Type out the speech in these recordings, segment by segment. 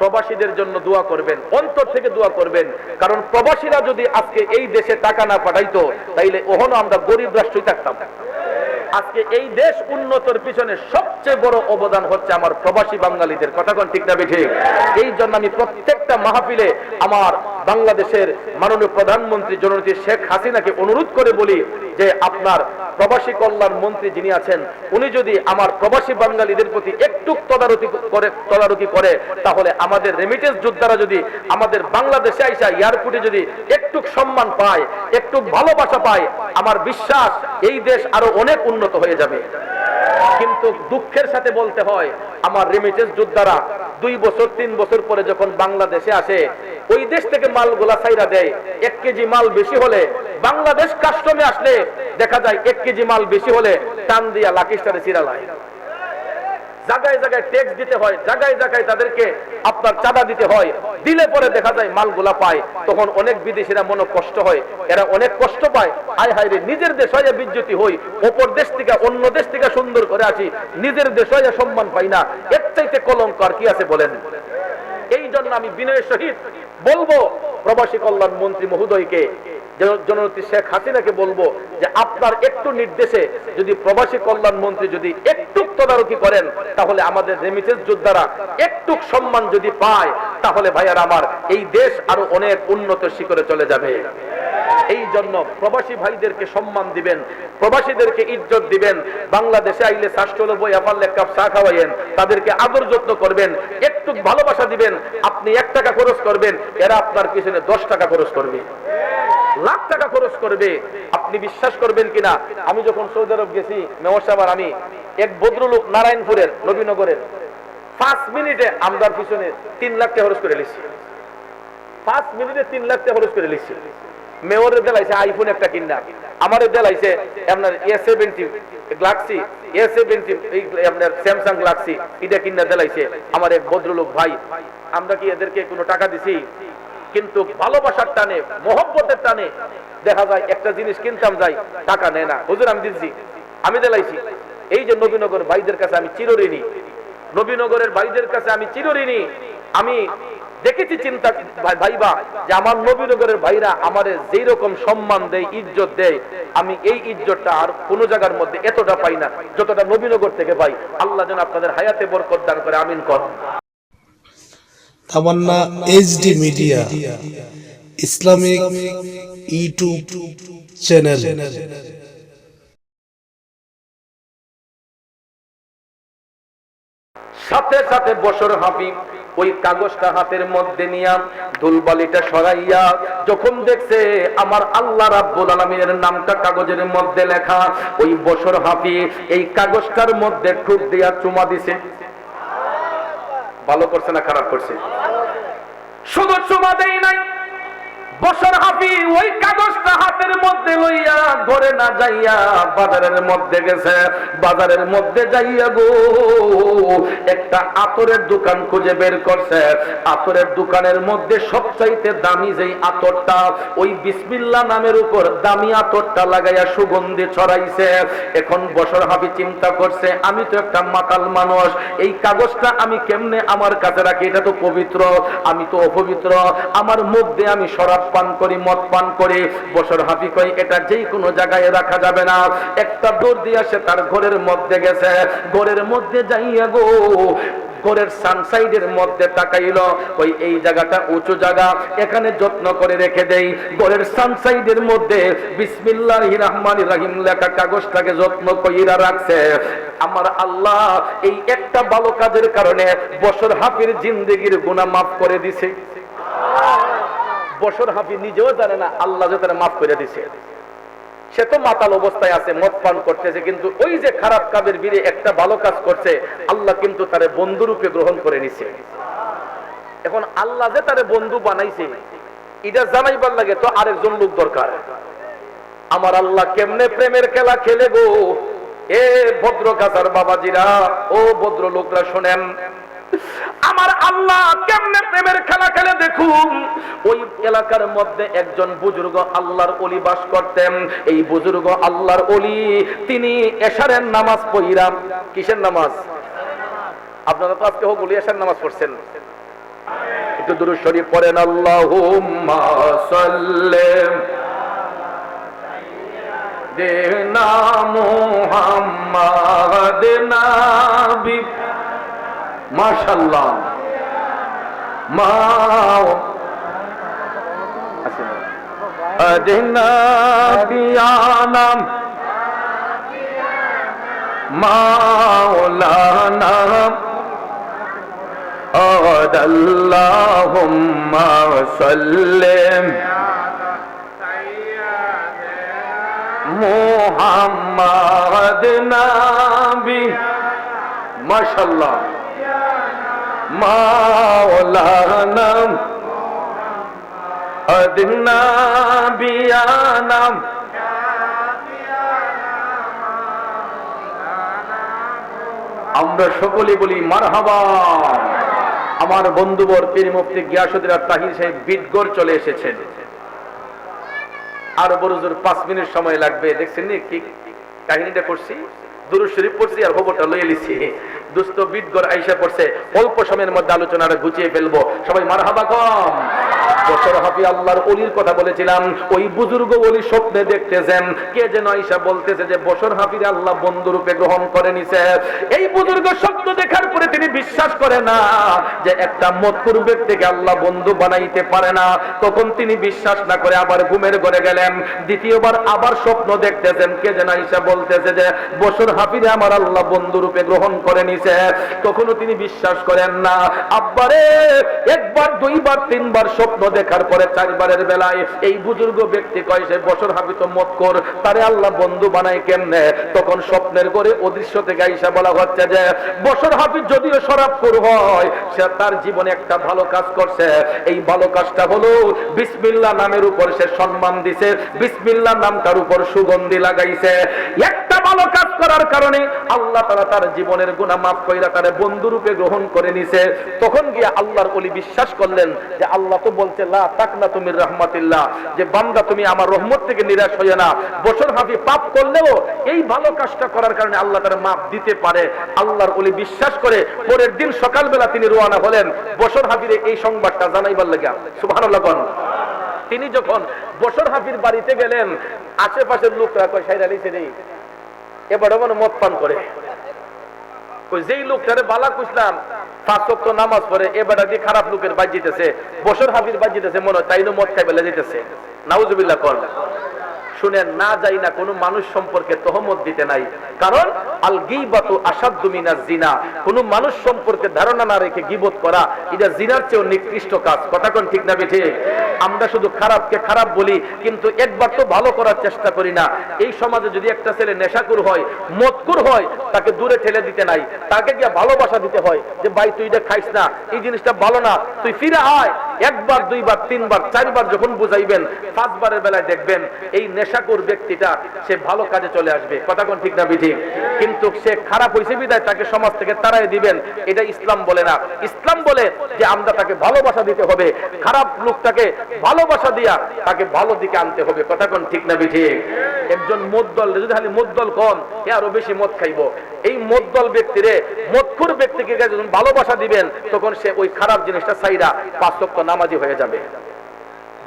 প্রবাসীদের জন্য দোয়া করবেন, অন্তর থেকে দোয়া করবেন। কারণ প্রবাসীরা যদি আজকে এই দেশে টাকা না পাঠাইতো, তাইলে ওহনো আমরা গরিব রাষ্ট্রই থাকতাম। আজকে এই দেশ উন্নতর পিছনে সবচেয়ে বড় অবদান হচ্ছে আমার প্রবাসী বাঙালিদের। কথা কোন ঠিক না বেঠিক? এই জন্য আমি প্রত্যেকটা মাহফিলে আমার বাংলাদেশের মাননীয় প্রধানমন্ত্রী জননেত্রী শেখ হাসিনাকে অনুরোধ করে বলি যে আপনার প্রবাসী কল্যাণ মন্ত্রী যিনি আছেন, উনি যদি আমার প্রবাসী বাঙালিদের প্রতি একটু তদারকি করে তদারকি করে, তাহলে আমাদের রেমিটেন্স যোদ্ধারা যদি আমাদের বাংলাদেশে আইসা এয়ারপোর্টে যদি একটু সম্মান পায়, একটু ভালোবাসা পায়, আমার বিশ্বাস এই দেশ আরও অনেক উন্নত হয়ে যাবে। কিন্তু দুঃখের সাথে বলতে হয়, আমার রেমিটেন্স যোদ্ধারা দুই বছর, তিন বছর পরে যখন বাংলাদেশে আসে, ওই দেশ থেকে মাল গোলা সাইরা দেয়। এক কেজি মাল বেশি হলে বাংলাদেশ কাস্টমে আসলে দেখা যায়, এক কেজি মাল বেশি হলে টান দিয়া লাকিস্টারে চিরালায় জায়গায় জায়গায় ট্যাক্স দিতে হয়, জায়গায় জায়গায় তাদেরকে আপনার চাঁদা দিতে হয়। দিলে পরে দেখা যায় মালগুলা পায়। তখন অনেক বিদেশিরা মনে কষ্ট হয়। এরা অনেক কষ্ট পায়। আয় হায় রে, নিজের দেশ হয়ে বিদ্যুতি হই। অপর দেশ থেকে, অন্য দেশ থেকে সুন্দর করে আসি। নিজের দেশ হয়ে সম্মান পাই না। এর চাইতে কলঙ্ক আর কি আছে বলেন? এই জন্য আমি বিনয়ের সহিত বলব, প্রবাসী কল্যাণ মন্ত্রী মহোদয়কে জননেত্রী শেখ হাসিনাকে বলব যে আপনার একটু নির্দেশে যদি প্রবাসী কল্যাণ মন্ত্রী যদি একটু তদারকি করেন, তাহলে আমাদের রেমিটেন্স যোদ্ধারা একটু সম্মান যদি পায়, তাহলে ভাইয়ার আমার এই দেশ আরও অনেক উন্নত শিখরে চলে যাবে। এই জন্য প্রবাসী ভাইদেরকে সম্মান দিবেন, প্রবাসীদেরকে ইজ্জত দিবেন, বাংলাদেশে আইলে শাস্ত্র বই আপার এক কাপ চা খাওয়াইয়েন, তাদেরকে আদর যত্ন করবেন একটু ভালোবাসা দিবেন, আপনি এক টাকা খরচ করবেন, এরা আপনার পিছনে দশ টাকা খরচ করবে। লাখ টাকা খরচ করবে। আপনি বিশ্বাস করবেন কিনা? আমি যখন সৌদি আরব গেছি আর আমি, এক ভদ্রলোক নারায়ণপুরের, নবীনগরের। পাঁচ মিনিটে আমদার পিছনে তিন লাখ টাকা খরচ করে লিখছি পাঁচ মিনিটে তিন লাখ টাকা খরচ করে লিখছি মেয়রের দেলাইছে আইফোন একটা কিনা আমারে দেলাইছে আপনার A seventy Galaxy A seventy আপনার স্যামসাং গ্লাক্সি এটা কিনা দেলাইছে। আমার এক ভদ্রলোক ভাই, আমরা কি এদেরকে কোনো টাকা দিছি? কিন্তু ভালোবাসার টানে, মহব্বতের টানে দেখা যায় একটা জিনিস কিনতাম যাই, টাকা নেয় না। হুজুর, আমি দিচ্ছি আমি দেলাইছি। এই যে নবীনগর ভাইদের কাছে আমি চিরঋণী। নবীনগরের ভাইদের কাছে আমি চিরঋণী। আমি দেখেছি চিন্তা ভাইবা যে আমার নবীনগরের ভাইরা আমারে যেই রকম সম্মান দেয়, ইজ্জত দেয়, আমি এই ইজ্জতটা আর কোন জায়গার মধ্যে এতটা পাই না, যতটা নবীনগর থেকে পাই। আল্লাহ যেন আপনাদের হায়াতে বরকত দান করে, আমিন কর। Tamanna HD media Islamic YouTube channel. সাথে সাথে বছর হাফিব ওই কাগজটা হাতের মধ্যে নিয়া ধুলবালিটা সরাইয়া যখন দেখছে আমার আল্লাহ রাব্বুল আলামিনের নামটা কাগজের মধ্যে লেখা, ওই বছর হাফি এই কাগজটার মধ্যে ঠুক দিয়া চুমা দিছে। ভালো করছে না খারাপ করছে? শুধু চুমা দেয় নাই। বছর হাফি ওই কাগজটা হাতের মধ্যে লইয়া, ঘরে না যাইয়া বাজারের মধ্যে গেছে। বাজারের মধ্যে যাইয়া গো, একটা আতরের দোকান খুঁজে বের করছে। আতরের দোকানের মধ্যে সবচাইতে দামি যেই আতরটা, ওই বিসমিল্লা নামের উপর দামি আতরটা লাগাইয়া সুগন্ধি ছড়াইছে। এখন বছর হাফি চিন্তা করছে, আমি তো একটা মাতাল মানুষ, এই কাগজটা আমি কেমনে আমার কাছে রাখি? এটা তো পবিত্র, আমি তো অপবিত্র। আমার মুখ দিয়ে আমি শরাব পান করি মদ পান করি বছর হাফি কই এটা যেই কোনো জায়গায় রাখা যাবে না। একটা দৌড় দিয়ে সে তার ঘরের মধ্যে গেছে। ঘরের মধ্যে যাইয়া গো, ঘরের সানসাইডের মধ্যে তাকাইল। ওই এই জায়গাটা উঁচু জায়গা, এখানে যত্ন করে রেখে দেই। ঘরের সানসাইডের মধ্যে বিসমিল্লাহ রহমান রাহিম লেখা কাগজটাকে যত্ন কইরা রাখছে। আমার আল্লাহ এই একটা ভালো কাজের কারণে বছর হাফির জিন্দেগির গুনাহ মাফ করে দিছে। বছর হাফি নিজেও জানে না, আল্লাহ যে তারা মাফ করে দিছে। সে তো মাতাল অবস্থায় আছে, মদ পান করতেছে, কিন্তু ওই যে খারাপ কাজের বীরে একটা ভালো কাজ করছে, আল্লাহ কিন্তু তারে বন্ধুরূপে গ্রহণ করে নিছে। এখন আল্লাহ যে তারে বন্ধু বানাইছে, এটা জানাইবার লাগে তো আরেকজন লোক দরকার। আমার আল্লাহ কেমনে প্রেমের খেলা খেলে গো? এ ভদ্র কাছার বাবাজিরা, ও ভদ্র লোকরা শোনেন আমার আল্লাহ কেমনে প্রেমের খেলা খেলে দেখুন? ওই এলাকার মধ্যে একজন বুজুর্গ আল্লাহর অলি বাস করতেন। এই বুজুর্গ আল্লাহর অলি, তিনি এশারের নামাজ পড়িরাম কিসের নামাজ? আপনারা তো আজকে হোক এশার নামাজ পড়ছেন। একটু দুরূদ শরীফ পড়েন সাল্লিম দেনা মুহাম্মাদ নাবি ما شاء الله ما أدنا في عالم مولانا أغد اللهم سلم. محمد نبي. ما شاء الله মাওলানাম অদনাবিয়ানাম আমরা সকলে বলি মারহাবা। আমার বন্ধুবর পীর মুফতি গিয়াসুদ্দিন তাহির সাহেব বিটগড় চলে এসেছেন। আর বড় জোর পাঁচ মিনিট সময় লাগবে। দেখছেন কি কাহিনীটা করছি? দুরু দুস্থ বিদগর আইসা পড়ছে। অল্প সময়ের মধ্যে আলোচনাটা গুছিয়ে ফেলব। সবাই মারহাবা কম। বছর হাফি আল্লাহর অলির কথা বলেছিলাম, ওই বুজুর্গ অলি স্বপ্নে দেখতেছেন, কে যেন আইসা বলতেছে যে বছর হাফির আল্লাহ বন্ধু রূপে গ্রহণ করে নিছে। এই বুজুর্গ স্বপ্ন দেখার পরে তিনি বিশ্বাস করে না যে একটা মতকুর ব্যক্তিকে আল্লাহ বন্ধু বানাইতে পারে না। তখন তিনি বিশ্বাস না করে আবার ঘুমের ঘরে গেলেন। দ্বিতীয়বার আবার স্বপ্ন দেখতেছেন, কে যেন আইসা বলতেছে যে বছর হাফিরে আমার আল্লাহ বন্ধু রূপে গ্রহণ করে নিছে। তখনও তিনি বিশ্বাস করেন না। আব্বারে, একবার, দুইবার, তিনবার স্বপ্ন দেখার পরে চারবারের বেলায় এই বুজুর্গ ব্যক্তি কয়, সে বছর হাফিত মত কর, তারে আল্লাহ বন্ধু বানায় কেমনে? তখন স্বপ্নের করে অদৃশ্য থেকে আইসা বলা হচ্ছে যে, বছর হাফিজ যদিও শরাবখোর হয়, সে তার জীবনে একটা ভালো কাজ করছে। এই ভালো কাজটা হলো বিসমিল্লাহ নামের উপর সে সম্মান দিছে বিসমিল্লাহ নামটার উপর সুগন্ধি লাগাইছে। একটা ভালো কাজ করার কারণে আল্লাহ তারা তার জীবনের গুণা মাফ কইরা তারে বন্ধু রূপে গ্রহণ করে নিছে। তখন গিয়ে আল্লাহর ওলি বিশ্বাস করলেন যে আল্লাহ তো বলছে, লা তাকনা তুমি রহমাতিল্লাহ, যে বান্দা তুমি আমার রহমত থেকে নিরাশ হইও না। বছর হাফি পাপ করলেও এই ভালো কাজটা করার কারণে আল্লাহ তার মাপ দিতে পারে। আল্লাহর ওলি বিশ্বাস করে পরের দিন সকালবেলা তিনি রোয়ানা হলেন। বছর হাফিরে এই সংবাদটা জানাইবার লাগে। কোন। তিনি যখন বছর হাফির বাড়িতে গেলেন, আশেপাশের লোকরা কয় সাইড আলী এবারে মানে মদ পান করে। যেই লোকটারে বালা কুসলাম পাঁচ তো নামাজ পড়ে এবারে দিয়ে খারাপ লোকের বাজিতেছে বছর বাজিতেছে বাজ জিতেছে মনে হয় তাইনো মদ খাই বেলা যেতেছে নাউজুবিল্লাহ কর। শুনেন না যাই না কোনো মানুষ সম্পর্কে তহমত দিতে নাই। কারণ, আল গিবাতু আসাদ্দু মিনাজ জিনা। কোনো মানুষ সম্পর্কে ধারণা না রেখে গিবত করা, এটা জিনার চেয়েও নিকৃষ্ট কাজ। কথা কোন ঠিক না বেঠে? আমরা শুধু খারাপকে খারাপ বলি, কিন্তু একবার তো ভালো করার চেষ্টা করি না। এই সমাজে যদি একটা ছেলে নেশাকুর হয় মদকুর হয়, তাকে দূরে ঠেলে দিতে নাই। তাকে গিয়ে ভালোবাসা দিতে হয় যে, ভাই, তুই এটা খাইস না, এই জিনিসটা ভালো না। তুই ফিরে আয়। একবার, দুইবার, তিনবার, চারবার যখন বুঝাইবেন, পাঁচবারের বেলায় দেখবেন, এই নেশাকুর ব্যক্তিটা, সে ভালো কাজে চলে আসবে। কথা কোন ঠিক না বিধি? কিন্তু সে খারাপ হয়েছে বিদায় তাকে সমাজ থেকে তারাই দিবেন। এটা ইসলাম বলে না। ইসলাম বলে যে আমরা তাকে ভালোবাসা দিতে হবে। খারাপ লোকটাকে ভালোবাসা দিয়া তাকে ভালো দিকে আনতে হবে। কথা কোন ঠিক না বিধি? একজন মদ্দল যদি খালি মদ্দল কম এ আরও বেশি মদ খাইব। এই মদ্দল ব্যক্তিরে, মদখুর ব্যক্তিকে যখন ভালোবাসা দিবেন, তখন সে ওই খারাপ জিনিসটা সাইরা পাঁচ লক্ষ নামাজি হয়ে যাবে।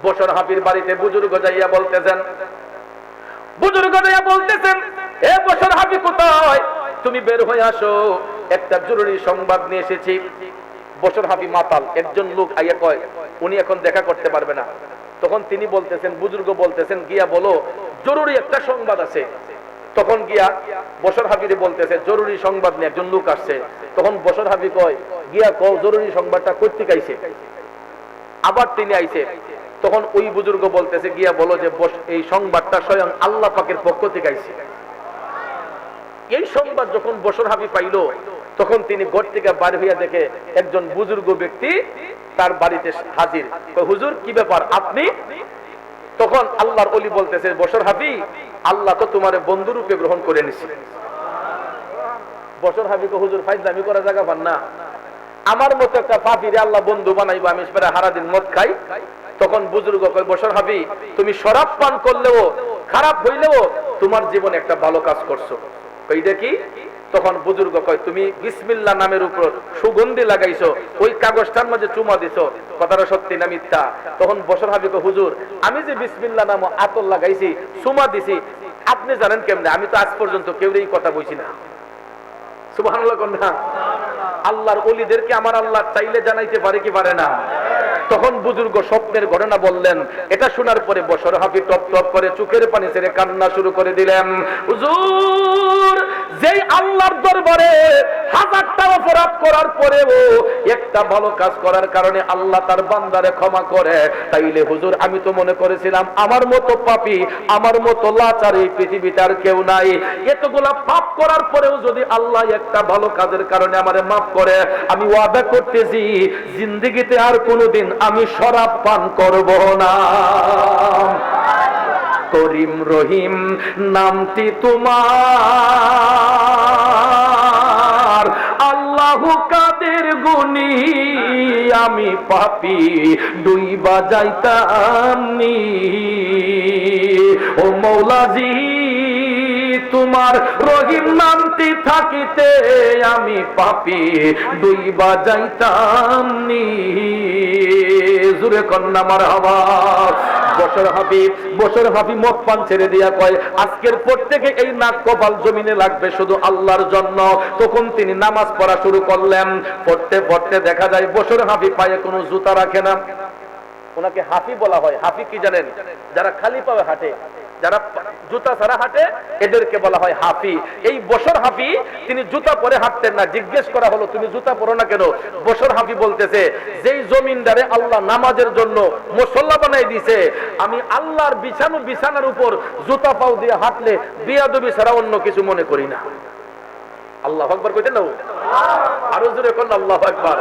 বছর হাফির বাড়িতে বুজুর্গ যাইয়া বলতেছেন বুজুর্গ বলতেছেন, এ বছর হাফি কোথায়? তুমি বের হয়ে আসো। একটা জরুরি সংবাদ নিয়ে এসেছি। বছর হাফি মাতাল, একজন লোক আইয়া কয়, উনি এখন দেখা করতে পারবে না। তখন তিনি বলতেছেন, বুজুর্গ বলতেছেন, গিয়া বলো, জরুরি একটা সংবাদ আছে। তখন গিয়া বছর হাফিরে বলতেছে, জরুরি সংবাদ নিয়ে একজন লোক আসছে। তখন বছর হাবি কয়, গিয়া কও, জরুরি সংবাদটা কর্তৃক আইছে? আবার তিনি আইছে। তখন ওই বুজুর্গ বলতেছে গিয়া বলো যে বস- এই সংবাদটা স্বয়ং আল্লাহ পাকের পক্ষ থেকে আইছে। এই সংবাদ যখন বছর হাবি পাইল তখন তিনি ঘর থেকে বার হইয়া দেখে একজন বুজুর্গ ব্যক্তি তার বাড়িতে হাজির। হুজুর কি ব্যাপার? আপনি? তখন আল্লাহর অলি বলতেছে বছর হাবি আল্লাহ তো তোমার বন্ধু রূপে গ্রহণ করে নিছে। বসর হাবি কয়, হুজুর ফাইজলামি করা জায়গা পান না। আমার মতো একটা পাপিরে আল্লাহ বন্ধু বানাইবো আমি সেটা হারাদিন মদ খাই। তখন বুজুর্গ বছর হাবি, তুমি শরাব পান করলেও, খারাপ হইলেও তোমার জীবনে একটা ভালো কাজ করছ। এইটা কি? তখন বুজুর্গ কয়, তুমি বিসমিল্লা নামের উপর সুগন্ধি লাগাইছো, ওই কাগজটার মাঝে চুমা দিছো। কথাটা সত্যি না মিথ্যা? তখন বসর হাবি হুজুর, আমি যে বিসমিল্লা নাম আতর লাগাইছি, চুমা দিছি, আপনি জানেন কেমনে? আমি তো আজ পর্যন্ত কেউ এই কথা বলছি না। কোন না? আল্লাহর অলিদেরকে আমার আল্লাহ চাইলে জানাইতে পারে কি পারে না? তখন বুজুর্গ স্বপ্নের ঘটনা বললেন, এটা শোনার পরে বসর হাফি টপ টপ করে চোখের পানি ছেড়ে কান্না শুরু করে দিলেন। হুজুর, যেই আল্লাহর দরবারে হাজারটা অপরাধ করার পরেও একটা ভালো কাজ করার কারণে আল্লাহ তার বান্দারে ক্ষমা করে, তাইলে হুজুর, আমি তো মনে করেছিলাম আমার মতো পাপী, আমার মতো লাচার এই পৃথিবীতে আর কেউ নাই। এতগুলা পাপ করার পরেও যদি আল্লাহ একটা ভালো কাজের কারণে আমারে মাফ করে আমি ওয়াদা করতেছি, জিন্দিগিতে আর কোনোদিন আমি শরাব পান করব না। করিম রহিম নামটি তোমার। আল্লাহু কাদের গুনি আমি পাপি, দুই বাজাইতামনি। ও মৌলাজি তোমার রহিম নামটি থাকিতে আমি পাপি। দুই বাজাইতাম জুরে কন্যা মার হবা বছর হাবি বছর হাবি মদ পান ছেড়ে দিয়া কয়, আজকের পর থেকে এই নাক কপাল জমিনে লাগবে শুধু আল্লাহর জন্য। তখন তিনি নামাজ পড়া শুরু করলেন। পড়তে পড়তে দেখা যায় বছর হাবি পায়ে কোনো জুতা রাখে না। ওনাকে হাফি বলা হয়। হাফি কি জানেন? যারা খালি পাবে হাঁটে। যারা জুতা ছাড়া হাঁটে, এদেরকে বলা হয় হাফি। এই বসর হাফি, তিনি জুতা পরে হাঁটতেন না। জিজ্ঞেস করা হলো, তুমি জুতা পরো না কেন? বসর হাফি বলতেছে, যেই জমিনদারে আল্লাহ নামাজের জন্য মুসল্লা বানাই দিছে, আমি আল্লাহর বিছানো বিছানার উপর জুতা পাও দিয়ে হাঁটলে বিয়াদবি ছাড়া অন্য কিছু মনে করি না। আল্লাহ আকবর কইতেন না আরও জোরে কোন আল্লাহ আকবর।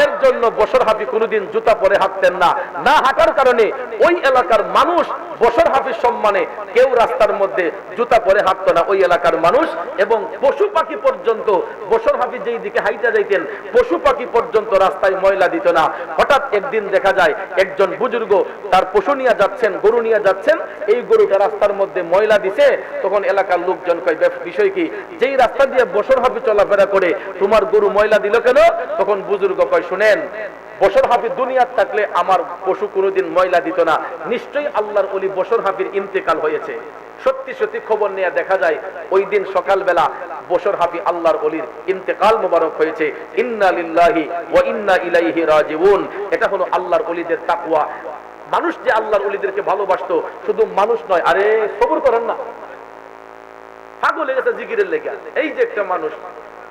এর জন্য বছর হাফি কোনোদিন জুতা পরে হাঁটতেন না। না হাঁটার কারণে ওই এলাকার মানুষ বছর হাফির সম্মানে কেউ রাস্তার মধ্যে জুতা পরে হাঁটতো না ওই এলাকার মানুষ এবং পশু পাখি পর্যন্ত বছর হাফি যেই দিকে হাইটা যাইতেন, পশু পাখি পর্যন্ত রাস্তায় ময়লা দিত না। হঠাৎ একদিন দেখা যায় একজন বুজুর্গ তার পশু নিয়ে যাচ্ছেন, গরু নিয়ে যাচ্ছেন। এই গরুটা রাস্তার মধ্যে ময়লা দিছে। তখন এলাকার লোকজন কয় "ব্যাপ- বিষয় কি? যেই রাস্তা দিয়ে বছর হাফি চলাফেরা করে তোমার গরু ময়লা দিল কেন? তখন বুজুর্গ কয়, শুনেন বছর হাফি দুনিয়ার থাকলে আমার পশু কোনোদিন ময়লা দিত না। নিশ্চয়ই আল্লাহর অলি বছর হাফির ইন্তেকাল হয়েছে। সত্যি সত্যি খবর নিয়ে দেখা যায়, ওই দিন সকালবেলা বছর হাফি আল্লাহর অলির ইন্তেকাল মোবারক হয়েছে। ইন্না লিল্লাহি ওয়া ইন্না ইলাইহি রাজিউন। এটা হলো আল্লাহর অলিদের তাকওয়া। মানুষ যে আল্লাহর অলিদেরকে ভালোবাসতো, শুধু মানুষ নয়, আরে, সবর করেন না। পাগল হয়ে গেছে জিকিরের লেগে। এই যে একটা মানুষ,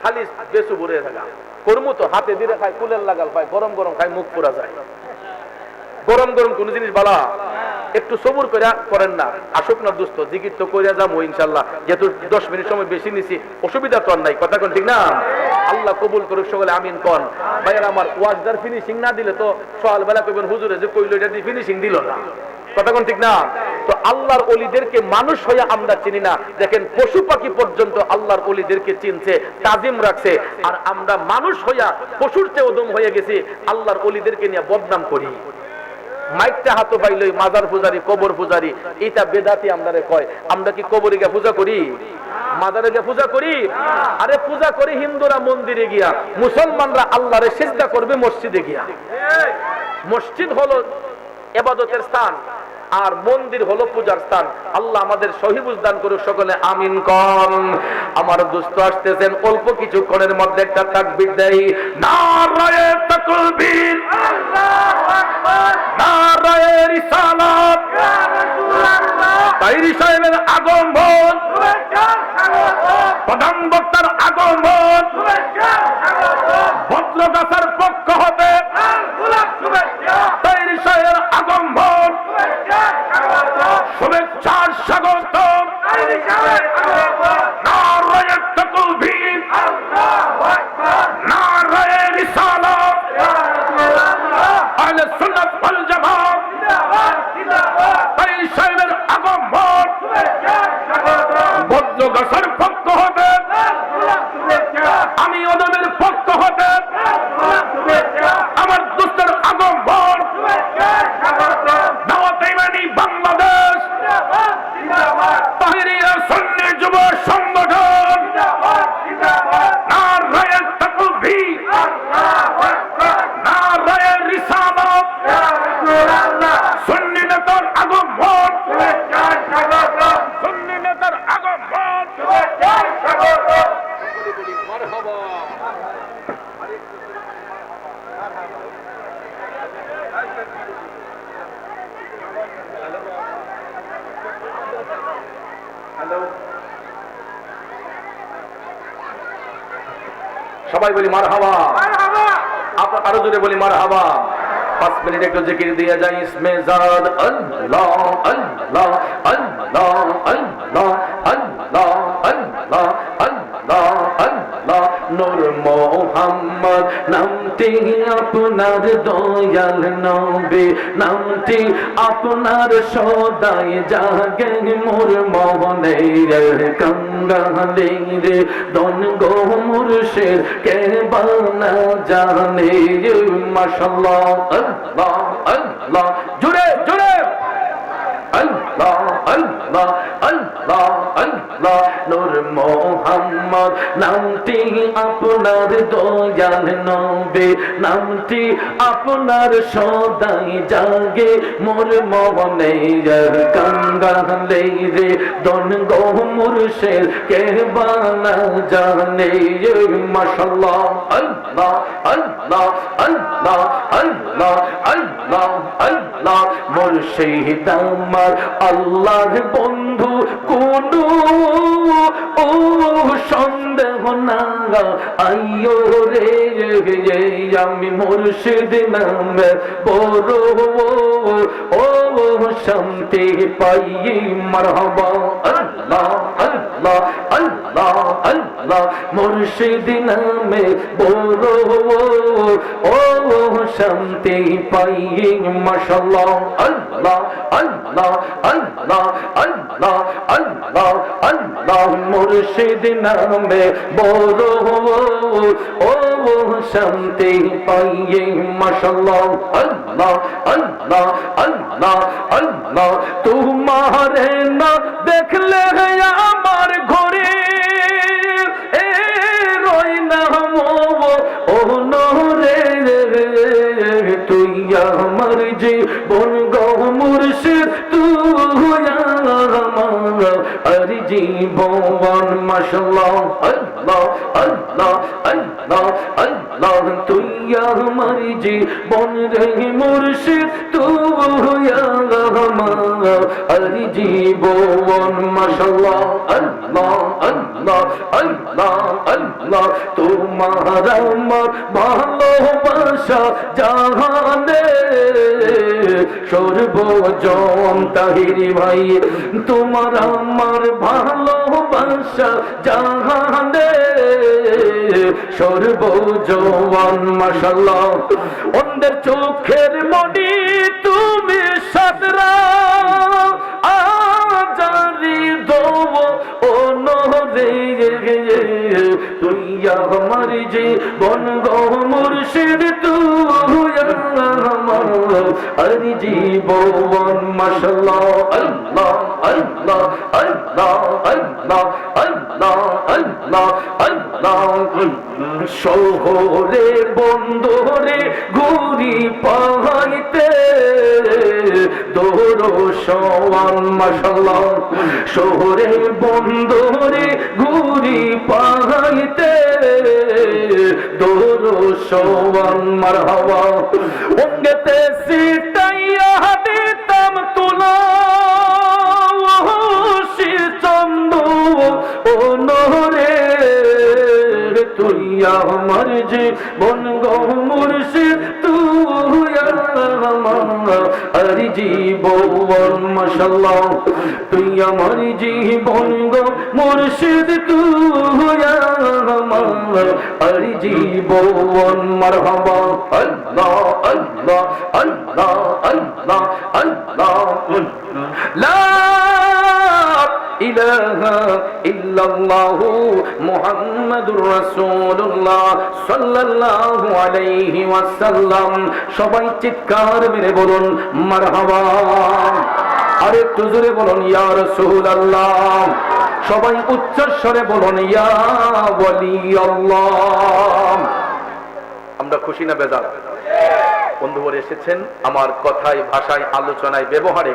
খালি বেসু ভরে থাকা। কর্ম তো হাতে দিলে খায়, কুলের লাগাল পায়, গরম গরম খায়, মুখ পুরা যায়। গরম গরম কোন জিনিস বালা, একটু সবুর করে করেন না। আসুক না দুস্থ, জিকির তো করে যাব ইনশাল্লাহ। যেহেতু দশ মিনিট সময় বেশি নিছি, অসুবিধা তো আর নাই, কথা কোন ঠিক না? আল্লাহ কবুল করুক সকলে, আমিন কন। ভাইয়ার আমার ওয়াজদার ফিনিশিং না দিলে তো সকাল বেলা কইবেন, হুজুরে যে কইলো এটা দিয়ে ফিনিশিং দিল না। কথা ঠিক না? তো আল্লাহর অলিদেরকে মানুষ হয়ে আমরা চিনি না। দেখেন, পশু পাখি পর্যন্ত আল্লাহর অলিদেরকে চিনছে, তাজিম রাখছে, আর আমরা মানুষ হইয়া পশুর চেয়ে উদম হয়ে গেছি, আল্লাহর অলিদেরকে নিয়ে বদনাম করি। মাইকটা মাজার পূজারি, কবর পূজারি, এটা বেদাতি আমরা কয়, আমরা কি কবরে গিয়ে পূজা করি? মাজারে গিয়ে পূজা করি? আরে পূজা করি হিন্দুরা মন্দিরে গিয়া, মুসলমানরা আল্লাহরে সেজদা করবে মসজিদে গিয়া। মসজিদ হলো এবাদতের স্থান। আর মন্দির হলো পূজার স্থান। আল্লাহ আমাদের সহিবুজ দান করুক সকলে, আমিন কম। আমার দুস্থ আসতেছেন, অল্প কিছুক্ষণের মধ্যে একটা তাকবির দেই। নারায়ে তাকবীর নারায়ে রিসালাত। তাইরি সাহেবের আগমন। প্রধান বক্তার আগমন। ভদ্রদাসার পক্ষ হতে তাইরি সাহেবের আগমন। শুভেচ্ছার স্বাগত সবাই বলি মার হাবা আরও জোরে বলি মার হাবা পাঁচ মিনিট একটু জিকির দিয়ে যাই ইসমে জাদ আল্লাহ আল্লাহ আল্লাহ। নামটি আপনার দয়াল নবী, নামটি আপনার সদাই জাগে মোর মোহনে কঙ্গালে রে। দন গো মুর্শিদ, কে বানা জানে মাশাআল্লাহ আল্লাহ আল্লাহ। জুড়ে জুড়ে। আল্লাহ আল্লাহ আল্লাহ আল্লাহ। মোহাম্মদ, নামটি আপনার দয়াল নবী, নামটি আপনার সদাই জাগে, মোর মনে কঙ্গালে রে দন গো মুর্শিদ কে বানা জানে মাশাআল্লাহ আল্লাহ আল্লাহ আল্লাহ আল্লাহ আল্লাহ আল্লাহ, মুর্শিদ আমার বন্ধু কোন ও সন্দেহ না আইয়ো রে আমি মুর্শিদ নামে বড় ও শান্তি পাই মারহাবা। আল্লাহ আল্লাহ আল্লাহ আল্লাহ, মুর্শিদ নামে বড় ও শান্তি পাই মাশাআল্লাহ, আল্লাহ আল্লাহ আল্লাহ আল্লাহ আল্লাহ আল্লাহ মুর্শিদ নামে বড় ও শান্তি পাই মাশাআল্লাহ আল্লাহ আল্লাহ আল্লাহ আল্লাহ। তোমারে না দেখলে আমার ঘরে, এ ও নরে তুই আমার জীবন মাশাআল্লাহ, আল্লাহ আল্লাহ আল্লাহ আল্লাহ। তুই আমার জীবন রে মুর্শিদ তুই আমার আর জীবন। মাশাআল্লাহ, আল্লাহ আল্লাহ আল্লাহ আল্লাহ। তোমার আমার ভালোবাসা জাহানে, সর্বজন তাহিরি ভাই। তোমার সর্বজন মাশাল্লাহ অন্ধের চোখের মনি তুমি সাদরা, আজারি দো ও নহরে তুই আমার যে বন গো মুর্শিদ, তুই আমার জীবন মাশাল্লাহ শহরে বন্দরে ঘুরি পাহাইতে দোরো সওয়ান মাশাল্লাহ শহরে বন্দরে ঘুরি পাহাইতে দোরো সওয়ান মারহাবা। অঙ্গেতে আমার যে বন গো মুর্শিদ, তুই আমার জীবন মাশাল্লাহ তুই আমার জীবন গো মুর্শিদ, তুই আমার জীবন, মারহাবা। আল্লাহ আল্লাহ আল্লাহ আল্লাহ আল্লাহ। লা সবাই চিৎকার মেরে বলুন আর একটু জোরে বলুন সবাই উচ্চস্বরে বলুন আমরা খুশি না বেজার? বন্ধুবর এসেছেন আমার কথায়, ভাষায়, আলোচনায়, ব্যবহারে।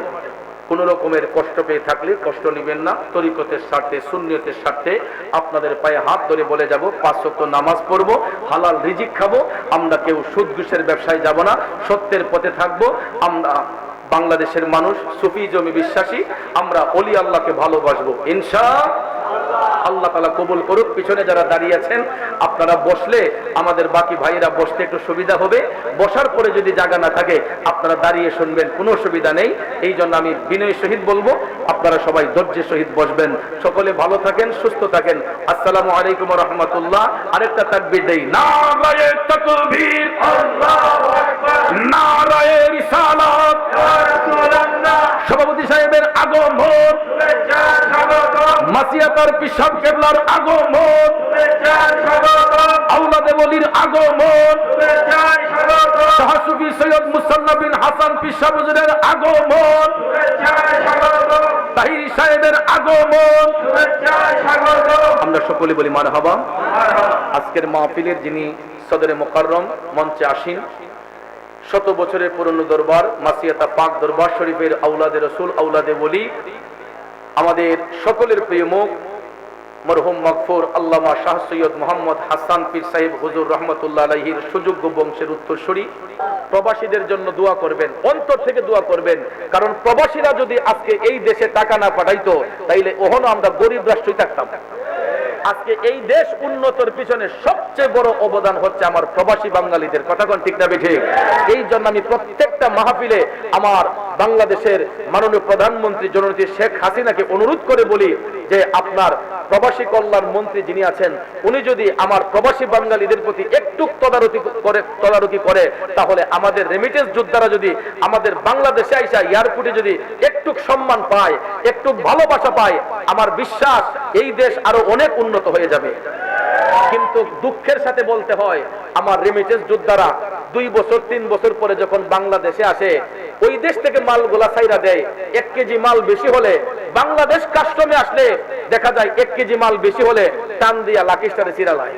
কোন রকমের কষ্ট পেয়ে থাকলে কষ্ট নেবেন না। তরিকতের স্বার্থে শূন্যতের স্বার্থে আপনাদের পায়ে হাত ধরে বলে যাব, পাঁচ সত্য নামাজ পড়ব, হালাল রিজিক খাব, আমরা কেউ সুদ ঘুষের ব্যবসায় যাব না, সত্যের পথে থাকব, আমরা বাংলাদেশের মানুষ সুফি জমি বিশ্বাসী, আমরা অলি আল্লাহকে ভালোবাসবো। ইনশা আল্লাহ তালা কবুল করুক, পিছনে যারা দাঁড়িয়ে আছেন, আপনারা বসলে আমাদের বাকি ভাইয়েরা বসতে একটু সুবিধা হবে। বসার পরে যদি জায়গা না থাকে, আপনারা দাঁড়িয়ে শুনবেন, কোনো সুবিধা নেই। এই জন্য আমি বিনয় সহিত বলব, আপনারা সবাই ধৈর্যের সহিত বসবেন। সকলে ভালো থাকেন, সুস্থ থাকেন। আসসালামু আলাইকুম রহমতুল্লাহ। আরেকটা তাকবির দেই রিসালাত। সভাপতি সাহেবের আগমন। মাসিয়াতার পিসাব কেবলার আগমন। আউলাদে বলির আগমন। শাহসুফি সৈয়দ মুসান্না বিন হাসান পিসাব হুজুরের আগমন। তাহির সাহেবের আগমন। আমরা সকলে বলি মার হবা আজকের মাহফিলের যিনি সদরে মোকাররম মঞ্চে আসীন শত বছরের পুরনো দরবার, মাসিয়াতা পাক দরবার শরীফের আউলাদে রসুল আউলাদে বলি আমাদের সকলের প্রিয় মুখ, মরহুম মকফুর আল্লামা শাহ সৈয়দ মোহাম্মদ হাসান পীর সাহেব হুজুর রহমতুল্লাহ আলহির সুযোগ্য বংশের উত্তরসূরি। প্রবাসীদের জন্য দোয়া করবেন, অন্তর থেকে দোয়া করবেন, কারণ প্রবাসীরা যদি আজকে এই দেশে টাকা না পাঠাইতো, তাইলে ওহনো আমরা গরিব রাষ্ট্রই থাকতাম। আজকে এই দেশ উন্নতর পিছনে সবচেয়ে বড় অবদান হচ্ছে আমার প্রবাসী বাঙালিদের। কথা কোন ঠিক না বেঠে এই জন্য আমি প্রত্যেকটা মাহফিলে আমার বাংলাদেশের মাননীয় প্রধানমন্ত্রী জননেত্রী শেখ হাসিনাকে অনুরোধ করে বলি যে আপনার প্রবাসী কল্যাণ মন্ত্রী যিনি আছেন, উনি যদি আমার প্রবাসী বাঙালিদের প্রতি একটু তদারকি করে তদারকি করে, তাহলে আমাদের রেমিটেন্স যোদ্ধারা যদি আমাদের বাংলাদেশে আইসা এয়ারপোর্টে যদি একটু সম্মান পায়, একটু ভালোবাসা পায়, আমার বিশ্বাস এই দেশ আরও অনেক উন্নত হয়ে যাবে। কিন্তু দুঃখের সাথে বলতে হয়, আমার রেমিটেন্স যোদ্ধারা দুই বছর, তিন বছর পরে যখন বাংলাদেশে আসে ওই দেশ থেকে মালগুলা সাইরা দেয়। এক কেজি মাল বেশি হলে বাংলাদেশ কাস্টমে আসলে দেখা যায় এক কেজি মাল বেশি হলে টান দিয়া লাকিস্টারে চিরালায়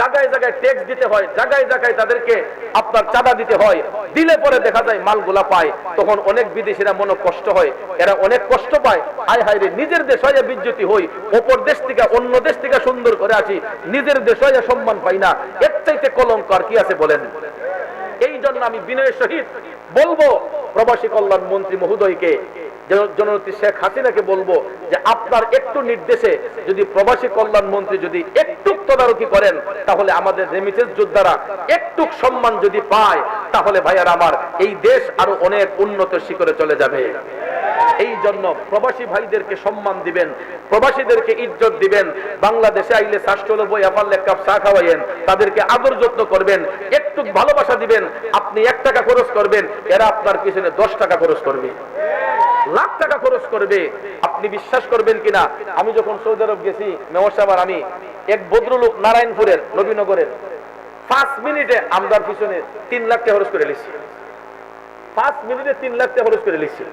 জায়গায় জায়গায় ট্যাক্স দিতে হয় জায়গায় জায়গায় তাদেরকে আপনার চাঁদা দিতে হয়। দিলে পরে দেখা যায় মালগুলা পায়। তখন অনেক বিদেশিরা মনে কষ্ট হয়, এরা অনেক কষ্ট পায়। আয় হায় রে, নিজের দেশ হয়ে বিজ্জতি হই, অপর দেশ থেকে, অন্য দেশ থেকে সুন্দর করে আসি, নিজের দেশ হয়ে সম্মান পাই না। এর চাইতে কলঙ্ক আর কি আছে বলেন? জন্য আমি বিনয়ের সহিত বলব, প্রবাসী কল্যাণ মন্ত্রী মহোদয়কে, জন- জননেত্রী শেখ হাসিনাকে বলব যে আপনার একটু নির্দেশে যদি প্রবাসী কল্যাণ মন্ত্রী যদি একটু তদারকি করেন, তাহলে আমাদের রেমিটেন্স যোদ্ধারা একটু সম্মান যদি পায়, তাহলে ভাইয়ার আমার এই দেশ আরও অনেক উন্নত শিখরে চলে যাবে। এই জন্য প্রবাসী ভাইদেরকে সম্মান দিবেন, প্রবাসীদেরকে ইজ্জত দিবেন, বাংলাদেশে আইলে শাস্ত্র বই এক কাপ চা খাওয়াইয়েন, তাদেরকে আদর যত্ন করবেন, একটু ভালোবাসা দিবেন, আপনি এক টাকা খরচ করবেন, এরা আপনার পিছনে দশ টাকা খরচ করবে। লাখ টাকা খরচ করবে। আপনি বিশ্বাস করবেন কিনা? আমি যখন সৌদি আরব গেছি, মেয়র সাহেব আমি, এক ভদ্রলোক নারায়ণপুরের, নবীনগরের। পাঁচ মিনিটে আমদার পিছনে তিন লাখ টাকা খরচ করে লিখছি পাঁচ মিনিটে তিন লাখ টাকা খরচ করে লিখছি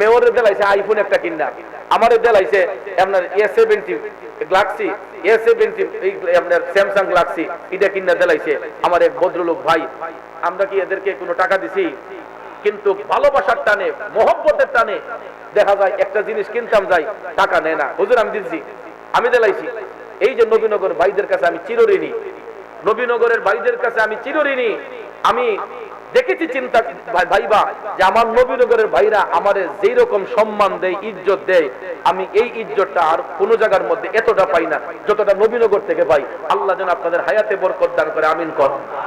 মেয়রের দেলাইছে আইফোন একটা কিনা আমার দেলাইছে আপনার A seventy Galaxy A seventy আপনার স্যামসাং গ্লাক্সি এটা কিনা দেলাইছে আমার এক ভদ্রলোক ভাই, আমরা কি এদেরকে কোনো টাকা দিছি? কিন্তু ভালোবাসার টানে, মহব্বতের টানে দেখা যায় একটা জিনিস কিনতাম যাই টাকা নেয় না। হুজুর, আমি দিচ্ছি আমি দেলাইছি এই যে নবীনগর ভাইদের কাছে আমি চিরঋণী। নবীনগরের ভাইদের কাছে আমি চিরঋণী। আমি দেখেছি চিন্তা ভাই- ভাইবা যে আমার নবীনগরের ভাইরা আমার যেই রকম সম্মান দেয়, ইজ্জত দেয়, আমি এই ইজ্জতটা আর কোনো জায়গার মধ্যে এতটা পাই না যতটা নবীনগর থেকে পাই। আল্লাহ যেন আপনাদের হায়াতে বরকত দান করে, আমিন কর।